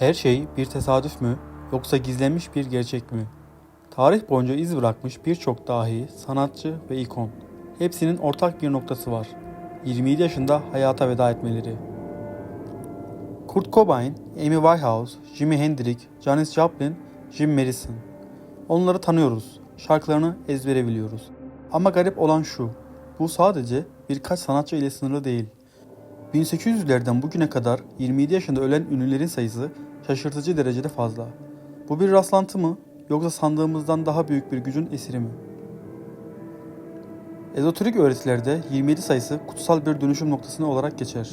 Her şey bir tesadüf mü yoksa gizlenmiş bir gerçek mi? Tarih boyunca iz bırakmış birçok dahi, sanatçı ve ikon. Hepsinin ortak bir noktası var. 27 yaşında hayata veda etmeleri. Kurt Cobain, Amy Winehouse, Jimi Hendrix, Janis Joplin, Jim Morrison. Onları tanıyoruz, şarkılarını ezbere biliyoruz. Ama garip olan şu, bu sadece birkaç sanatçı ile sınırlı değil. 1800'lerden bugüne kadar 27 yaşında ölen ünlülerin sayısı şaşırtıcı derecede fazla. Bu bir rastlantı mı yoksa sandığımızdan daha büyük bir gücün esiri mi? Ezoterik öğretilerde 27 sayısı kutsal bir dönüşüm noktasını olarak geçer.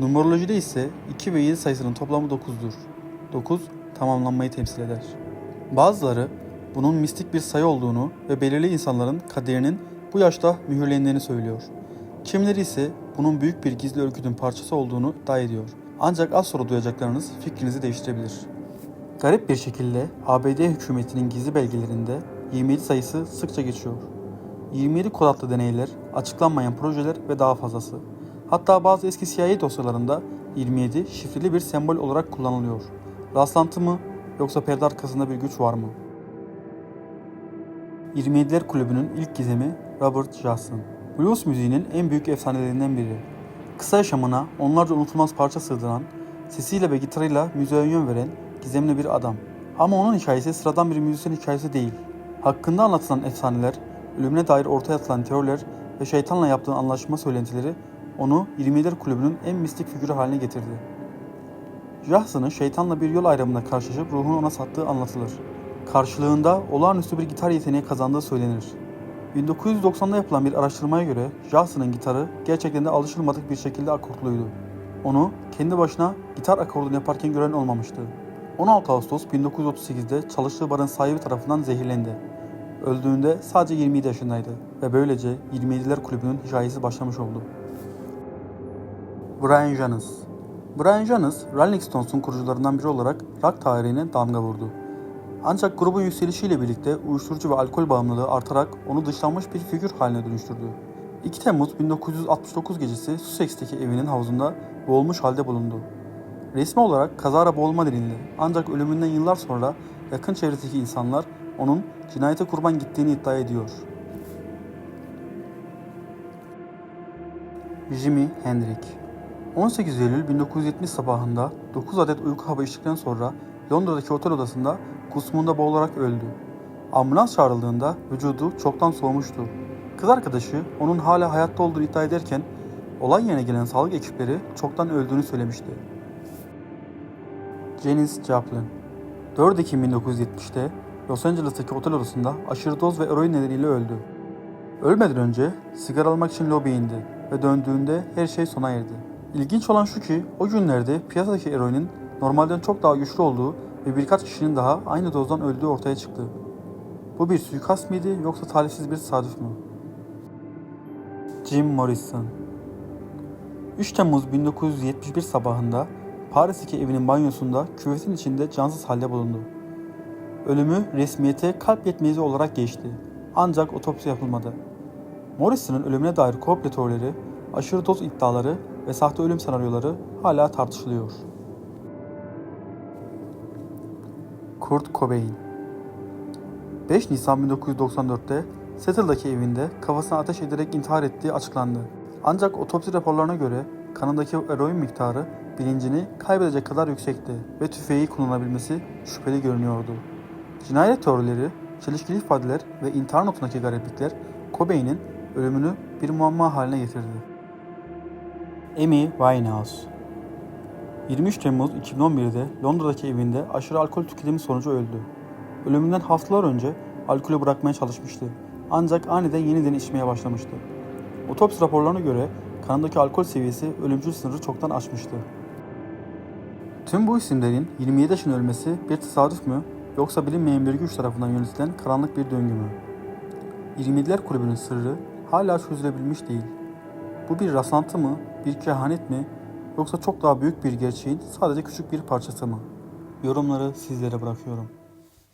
Numerolojide ise 2 ve 7 sayısının toplamı 9'dur. 9 tamamlanmayı temsil eder. Bazıları bunun mistik bir sayı olduğunu ve belirli insanların kaderinin bu yaşta mühürlendiğini söylüyor. Kimileri ise bunun büyük bir gizli örgütün parçası olduğunu iddia ediyor. Ancak az sonra duyacaklarınız fikrinizi değiştirebilir. Garip bir şekilde ABD hükümetinin gizli belgelerinde 27 sayısı sıkça geçiyor. 27 kod adlı deneyler, açıklanmayan projeler ve daha fazlası. Hatta bazı eski CIA dosyalarında 27 şifreli bir sembol olarak kullanılıyor. Rastlantı mı yoksa perde arkasında bir güç var mı? 27'ler kulübünün ilk gizemi Robert Johnson. Blues müziğinin en büyük efsanelerinden biri. Kısa yaşamına onlarca unutulmaz parça sığdıran, sesiyle ve gitarıyla müziğe yön veren gizemli bir adam. Ama onun hikayesi sıradan bir müzisyen hikayesi değil. Hakkında anlatılan efsaneler, ölümüne dair ortaya atılan teoriler ve şeytanla yaptığı anlaşma söylentileri onu 27'ler kulübünün en mistik figürü haline getirdi. Johnson'ın şeytanla bir yol ayrımında karşılaşıp ruhunu ona sattığı anlatılır. Karşılığında olağanüstü bir gitar yeteneği kazandığı söylenir. 1990'da yapılan bir araştırmaya göre Johnson'ın gitarı gerçekten de alışılmadık bir şekilde akortluydu. Onu kendi başına gitar akordunu yaparken gören olmamıştı. 16 Ağustos 1938'de çalıştığı barın sahibi tarafından zehirlendi. Öldüğünde sadece 27 yaşındaydı ve böylece 27'ler kulübünün hikayesi başlamış oldu. Brian Jones Brian Jones, Rolling Stones'un kurucularından biri olarak rock tarihine damga vurdu. Ancak grubun yükselişiyle birlikte uyuşturucu ve alkol bağımlılığı artarak onu dışlanmış bir figür haline dönüştürdü. 2 Temmuz 1969 gecesi Sussex'teki evinin havuzunda boğulmuş halde bulundu. Resmi olarak kazara boğulma denildi ancak ölümünden yıllar sonra yakın çevredeki insanlar onun cinayete kurban gittiğini iddia ediyor. Jimi Hendrix 18 Eylül 1970 sabahında 9 adet uyku hapı içtikten sonra Londra'daki otel odasında kusmunda boğularak öldü. Ambulans çağrıldığında vücudu çoktan soğumuştu. Kız arkadaşı onun hala hayatta olduğunu iddia ederken olay yerine gelen sağlık ekipleri çoktan öldüğünü söylemişti. Janis Joplin 4 Ekim 1970'te Los Angeles'taki otel odasında aşırı doz ve eroin nedeniyle öldü. Ölmeden önce sigara almak için lobiye indi ve döndüğünde her şey sona erdi. İlginç olan şu ki o günlerde piyasadaki eroinin normalden çok daha güçlü olduğu ve birkaç kişinin daha aynı dozdan öldüğü ortaya çıktı. Bu bir suikast mıydı yoksa talihsiz bir tesadüf mü? Jim Morrison 3 Temmuz 1971 sabahında Paris'teki evinin banyosunda küvetin içinde cansız halde bulundu. Ölümü resmiyete kalp yetmezi olarak geçti. Ancak otopsi yapılmadı. Morrison'ın ölümüne dair komplo teorileri, aşırı doz iddiaları ve sahte ölüm senaryoları hala tartışılıyor. Kurt Cobain 5 Nisan 1994'te Seattle'daki evinde kafasına ateş ederek intihar ettiği açıklandı. Ancak otopsi raporlarına göre kanındaki eroin miktarı bilincini kaybedecek kadar yüksekti ve tüfeği kullanabilmesi şüpheli görünüyordu. Cinayet teorileri, çelişkili ifadeler ve intihar notundaki gariplikler Cobain'in ölümünü bir muamma haline getirdi. Amy Winehouse 23 Temmuz 2011'de Londra'daki evinde aşırı alkol tüketimi sonucu öldü. Ölümünden haftalar önce alkolü bırakmaya çalışmıştı. Ancak aniden yeniden içmeye başlamıştı. Otopsi raporlarına göre kanındaki alkol seviyesi ölümcül sınırı çoktan aşmıştı. Tüm bu isimlerin 27 yaşında ölmesi bir tesadüf mü yoksa bilinmeyen bir güç tarafından yönetilen karanlık bir döngü mü? 27'ler kulübünün sırrı hala çözülebilmiş değil. Bu bir rastlantı mı, bir kehanet mi yoksa çok daha büyük bir gerçeğin sadece küçük bir parçası mı? Yorumları sizlere bırakıyorum.